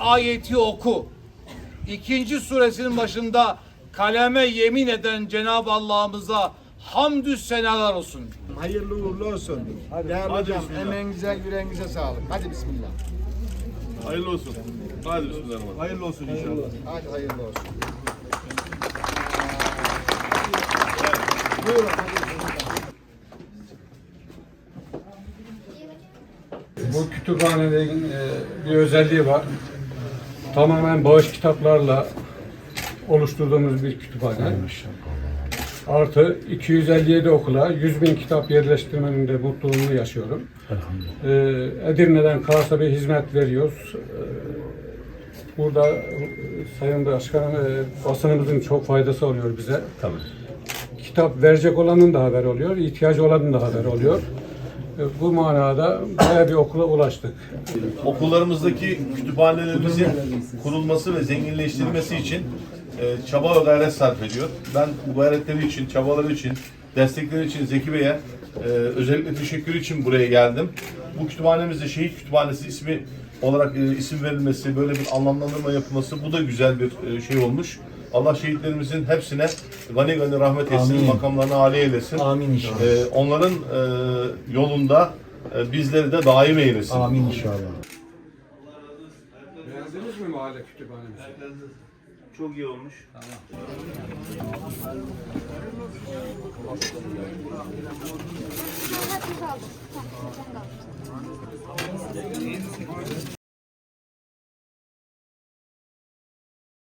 Ayeti oku. İkinci suresinin başında kaleme yemin eden Cenab-ı Allah'ımıza hamdü senalar olsun. Hayırlı uğurlu olsun. Değerli hocam emeğinize yüreğinize sağlık. Hadi bismillah. Hayırlı olsun. Hadi bismillahirrahmanirrahim. Hayırlı olsun inşallah. Hadi hayırlı olsun. Bu kütüphanenin e, bir özelliği var. Tamamen bağış kitaplarla oluşturduğumuz bir kütüphane. Artı 257 okula 100 bin kitap yerleştirmenin de mutluluğunu yaşıyorum. E, Edirne'den Kars'a bir hizmet veriyoruz. E, Burada e, Sayın Başkanım e, basınımızın çok faydası oluyor bize. Kitap verecek olanın da haber oluyor, ihtiyacı olanın da haber oluyor. E, Bu manada bayağı bir okula ulaştık. Okullarımızdaki kütüphanelerimizin kurulması ve zenginleştirilmesi için e, çaba ve gayret sarf ediyor. Ben bu gayretleri için, çabaları için, destekleri için Zeki Bey'e e, özellikle teşekkür için buraya geldim. Bu kütüphanemizde Şehit Kütüphanesi ismi olarak e, isim verilmesi, böyle bir anlamlandırma yapılması bu da güzel bir e, şey olmuş. Allah şehitlerimizin hepsine gani gani rahmet etsin, makamlarını âli eylesin. Amin inşallah. E, onların e, yolunda e, bizleri de daim eylesin. Amin inşallah. Beğendiniz mi mahalle kütüphanemizi? Çok iyi olmuş. Tamam, sen.